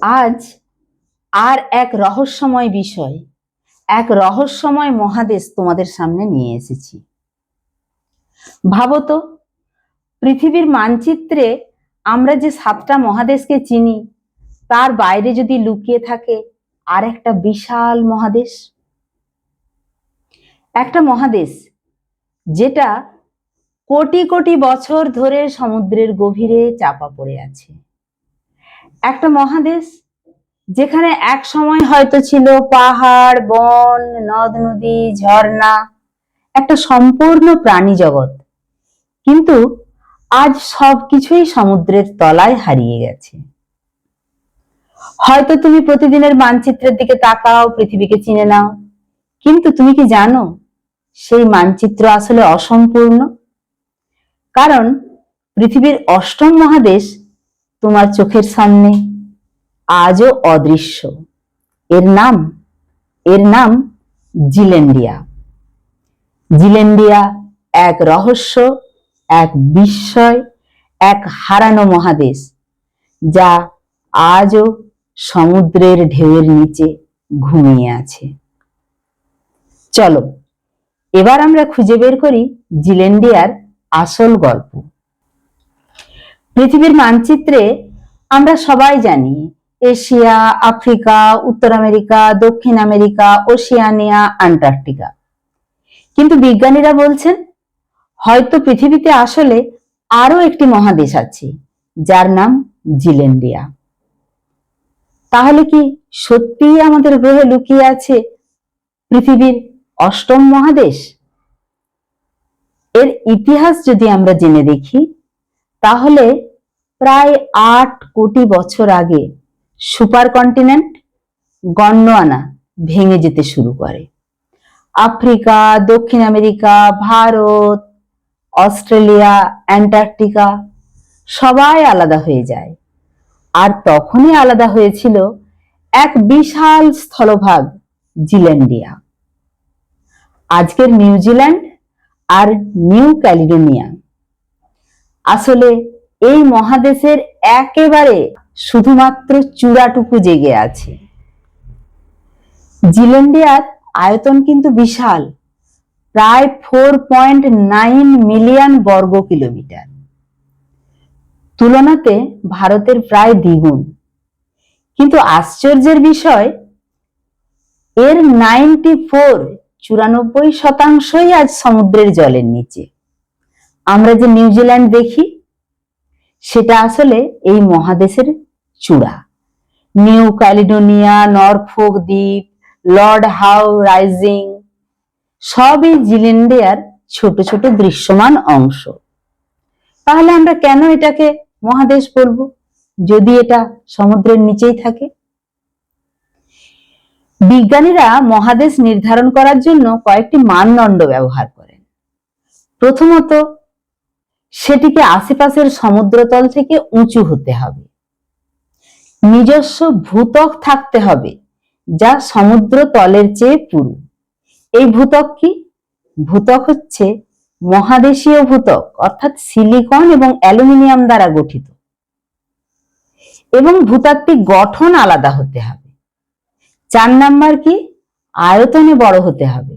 আজ আর এক রহস্যময় বিষয়, এক রহস্যময় মহাদেশ তোমাদের সামনে নিয়ে এসেছি। ভাবো তো, পৃথিবীর মানচিত্রে আমরা যে সাতটা মহাদেশকে চিনি, তার বাইরে যদি লুকিয়ে থাকে আর একটা বিশাল মহাদেশ? একটা মহাদেশ যেটা কোটি কোটি বছর ধরে সমুদ্রের গভীরে চাপা পড়ে আছে। একটা মহাদেশ যেখানে এক সময় হয়তো ছিল পাহাড়, বন, নদ, নদী, ঝর্ণা, একটা সম্পূর্ণ প্রাণী জগৎ। কিন্তু আজ সবকিছুই সমুদ্রের তলায় হারিয়ে গেছে। হয়তো তুমি প্রতিদিনের মানচিত্রের দিকে তাকাও, পৃথিবীকে চিনে নাও। কিন্তু তুমি কি জানো, সেই মানচিত্র আসলে অসম্পূর্ণ? কারণ পৃথিবীর অষ্টম মহাদেশ তোমার চোখের সামনে আজও অদৃশ্য। এর নাম এর নাম জিলেন্ডিয়া। জিলেন্ডিয়া এক রহস্য, এক বিস্ময়, এক হারানো মহাদেশ, যা আজও সমুদ্রের ঢেউয়ের নিচে ঘুমিয়ে আছে। চলো, এবার আমরা খুঁজে বের করি জিলেন্ডিয়ার আসল গল্প। পৃথিবীর মানচিত্রে আমরা সবাই জানি, এশিয়া, আফ্রিকা, উত্তর আমেরিকা, দক্ষিণ আমেরিকা, ওশিয়ানিয়া, আন্টার্কটিকা। কিন্তু বিজ্ঞানীরা বলছেন, হয়তো পৃথিবীতে আসলে আরও একটি মহাদেশ আছে, যার নাম জিলেন্ডিয়া। তাহলে কি সত্যিই আমাদের গ্রহে লুকিয়ে আছে পৃথিবীর অষ্টম মহাদেশ? এর ইতিহাস যদি আমরা জেনে দেখি তাহলে প্রায় আট কোটি বছর আগে সুপার কন্টিনেন্ট গন্ডোয়ানা ভেঙে যেতে শুরু করে। আফ্রিকা, দক্ষিণ আমেরিকা, ভারত, অস্ট্রেলিয়া, অ্যান্টার্কটিকা সবাই আলাদা হয়ে যায়। আর তখনই আলাদা হয়েছিল এক বিশাল স্থলভাগ জিল্যান্ডিয়া। আজকের নিউজিল্যান্ড আর নিউ ক্যালিডোনিয়া। আসলে এই মহাদেশের একেবারে শুধুমাত্র চূড়াটুকু জেগে আছে। জিলেন্ডিয়ার আয়তন কিন্তু বিশাল, প্রায় ফোর পয়েন্ট নাইন মিলিয়ন বর্গ কিলোমিটার। তুলনাতে ভারতের প্রায় দ্বিগুণ। কিন্তু আশ্চর্যের বিষয়, এর নাইনটি ফোর চুরানব্বই শতাংশই আজ সমুদ্রের জলের নিচে। আমরা যে নিউজিল্যান্ড দেখি, সেটা আসলে এই মহাদেশের চূড়া। নিউ ক্যালিডোনিয়া নরফোক দ্বীপ, লর্ড হাউ রাইজিং, সবই জিলেন্ডিয়ার ছোট ছোট দৃশ্যমান অংশ। তাহলে আমরা কেন এটাকে মহাদেশ বলব, যদি এটা সমুদ্রের নিচেই থাকে? বিজ্ঞানীরা মহাদেশ নির্ধারণ করার জন্য কয়েকটি মানদণ্ড ব্যবহার করেন। প্রথমত সেটিকে আশেপাশের সমুদ্রতল থেকে উঁচু হতে হবে। নিজস্ব ভূতক থাকতে হবে, যা সমুদ্র তলের চেয়ে পুরু। এই ভূতক কি? ভূতক হচ্ছে মহাদেশীয় ভূতক, অর্থাৎ সিলিকন এবং অ্যালুমিনিয়াম দ্বারা গঠিত। এবং ভূতাত্ত্বিক গঠন আলাদা হতে হবে। চার নাম্বার কি? আয়তনে বড় হতে হবে।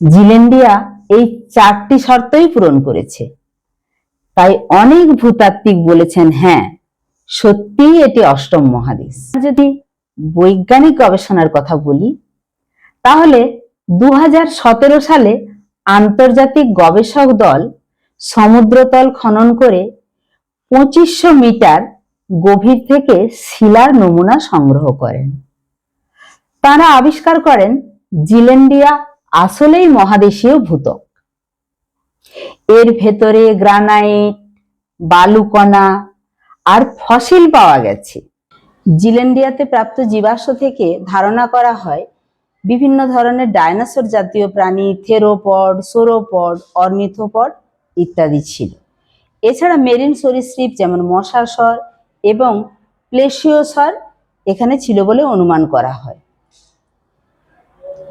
জিলেন্ডিয়া এই চারটি শর্তই পূরণ করেছে। তাই অনেক ভূতাত্ত্বিক বলেছেন হ্যাঁ সত্যিই এটি অষ্টম মহাদেশ। যদি বৈজ্ঞানিক গবেষণার কথা বলি, তাহলে দু হাজার সতেরো সালে আন্তর্জাতিক গবেষক দল সমুদ্রতল খনন করে পঁচিশশো মিটার গভীর থেকে শিলার নমুনা সংগ্রহ করেন। তারা আবিষ্কার করেন জিলেন্ডিয়া আসলেই মহাদেশীয় ভূতক এর ভেতরে গ্রানাইট, বালুকণা আর ফসিল পাওয়া গেছে। জিলেন্ডিয়াতে প্রাপ্ত জীবাশ্ম থেকে ধারণা করা হয়, বিভিন্ন ধরনের ডাইনোসর জাতীয় প্রাণী, থেরোপড, সোরোপড, অর্নিথোপড ইত্যাদি ছিল। এছাড়া মেরিন সরীসৃপ যেমন মশাসর এবং প্লেশিওসর এখানে ছিল বলে অনুমান করা হয়।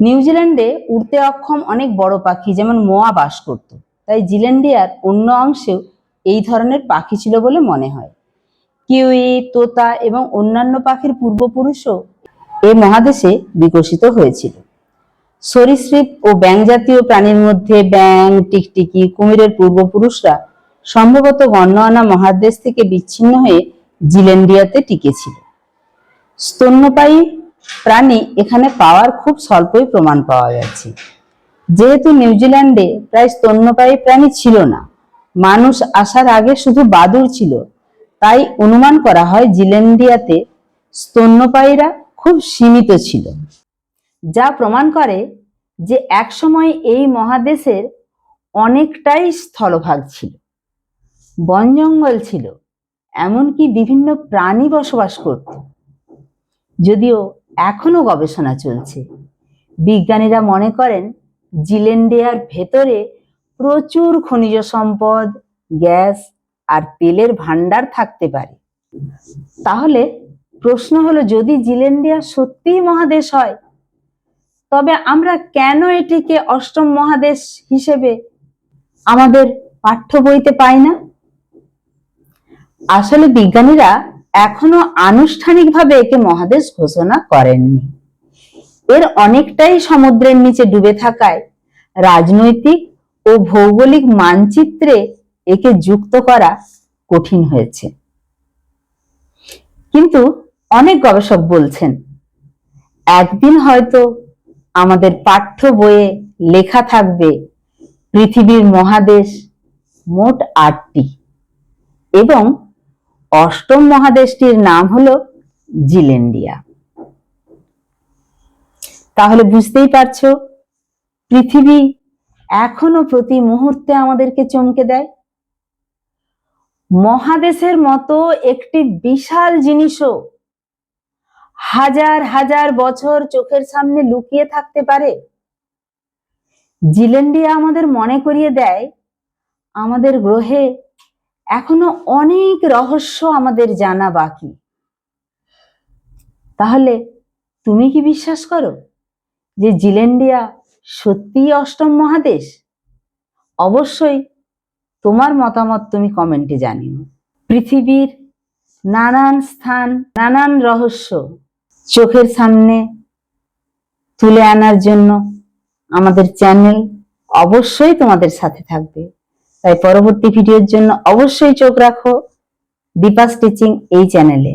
নিউজিল্যান্ডে উড়তে অক্ষম অনেক বড় পাখি যেমন মোয়া বাস করত। তাই জিল্যান্ডিয়ার অন্য অংশেও এই ধরনের পাখি ছিল বলে মনে হয়। কিউই, তোতা এবং অন্যান্য পাখির পূর্বপুরুষও এ মহাদেশে বিকশিত হয়েছিল। সরীসৃপ ও ব্যাং জাতীয় প্রাণীর মধ্যে ব্যাং টিকটিকি, কুমিরের পূর্বপুরুষরা সম্ভবত গণ্যমানা মহাদেশ থেকে বিচ্ছিন্ন হয়ে জিলেন্ডিয়াতে টিকেছিল। স্তন্যপায়ী প্রাণী এখানে পাওয়ার খুব স্বল্পই প্রমাণ পাওয়া গেছে। যেহেতু নিউজিল্যান্ডে প্রায় স্তন্যপায়ী প্রাণী ছিল না, মানুষ আসার আগে শুধু বাদুড় ছিল। তাই অনুমান করা হয় জিলেন্ডিয়াতে স্তন্যপায়ীরা খুব সীমিত ছিল। যা প্রমাণ করে যে একসময় এই মহাদেশের অনেকটাই স্থলভাগ ছিল। বন জঙ্গল ছিল, এমনকি বিভিন্ন প্রাণী বসবাস করত। যদিও এখনও গবেষণা চলছে। বিজ্ঞানীরা মনে করেন জিলেন্ডিয়ার ভেতরে প্রচুর খনিজ সম্পদ, গ্যাস আর তেলের ভান্ডার থাকতে পারে। তাহলে প্রশ্ন হলো, যদি জিলেন্ডিয়া সত্যিই মহাদেশ হয়, তবে আমরা কেন এটিকে অষ্টম মহাদেশ হিসেবে আমাদের পাঠ্য বইতে পাই না? আসলে বিজ্ঞানীরা এখনও আনুষ্ঠানিকভাবে একে মহাদেশ ঘোষণা করেননি। এর অনেকটাই সমুদ্রের নিচে ডুবে থাকায় রাজনৈতিক ও ভৌগোলিক মানচিত্রে একে যুক্ত করা কঠিন হয়েছে। কিন্তু অনেক গবেষক বলছেন, একদিন হয়তো আমাদের পাঠ্য বইয়ে লেখা থাকবে পৃথিবীর মহাদেশ মোট আটটি এবং অষ্টম মহাদেশটির নাম হলো জিলেন্ডিয়া। তাহলে বুঝতেই পারছ, পৃথিবী এখনও প্রতি মুহূর্তে আমাদেরকে চমকে দেয়? মহাদেশের মতো একটি বিশাল জিনিসও হাজার হাজার বছর চোখের সামনে লুকিয়ে থাকতে পারে। জিলেন্ডিয়া আমাদের মনে করিয়ে দেয়, আমাদের গ্রহে এখনও অনেক রহস্য আমাদের জানা বাকি। তাহলে তুমি কি বিশ্বাস করো? যে জিলেন্ডিয়া সত্যিই অষ্টম মহাদেশ? অবশ্যই তোমার মতামত তুমি কমেন্টে জানিও। পৃথিবীর নানান স্থান, নানান রহস্য চোখের সামনে তুলে আনার জন্য আমাদের চ্যানেল অবশ্যই তোমাদের সাথে থাকবে। তাই পরবর্তী ভিডিওর জন্য অবশ্যই চোখ রাখো দীপা স্টিচিং এই চ্যানেলে।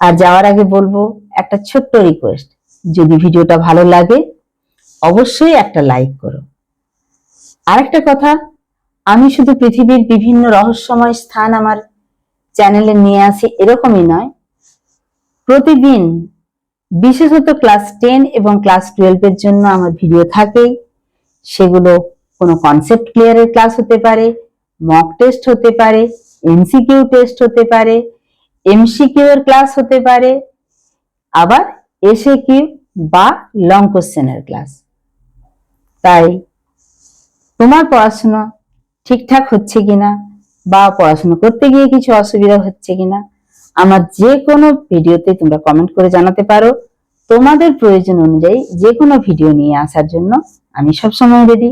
আর যাওয়ার আগে বলব একটা ছোট্ট রিকোয়েস্ট যদি ভিডিওটা ভালো লাগে, অবশ্যই একটা লাইক করো। আরেকটা কথা, আমি শুধু পৃথিবীর বিভিন্ন রহস্যময় স্থান আমার চ্যানেলে নিয়ে আসি এরকমই নয়। প্রতিদিন বিশেষত ক্লাস টেন এবং ক্লাস টুয়েলভের জন্য আমার ভিডিও থাকেই। সেগুলো কোনো কনসেপ্ট ক্লিয়ারের ক্লাস হতে পারে মক টেস্ট হতে পারে এমসিকিউ টেস্ট হতে পারে এমসিকিউ এর ক্লাস হতে পারে। আবার এসে কিউ বা লং কোশ্চেনের ক্লাস তাই তোমার পড়াশোনা ঠিকঠাক হচ্ছে কিনা বা পড়াশোনা করতে গিয়ে কিছু অসুবিধা হচ্ছে কিনা, আমার যে কোনো ভিডিওতে তোমরা কমেন্ট করে জানাতে পারো। তোমাদের প্রয়োজন অনুযায়ী যে কোনো ভিডিও নিয়ে আসার জন্য আমি সবসময় রেডি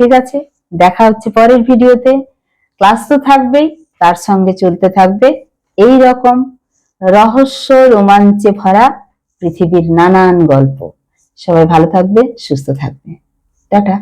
ঠিক আছে? দেখা হচ্ছে পরের ভিডিওতে ক্লাস তো থাকবেই, তার সঙ্গে চলতে থাকবে। এই রকম রহস্য রোমাঞ্চে ভরা পৃথিবীর নানান গল্প। সবাই ভালো থাকবে সুস্থ থাকবে। টাটা।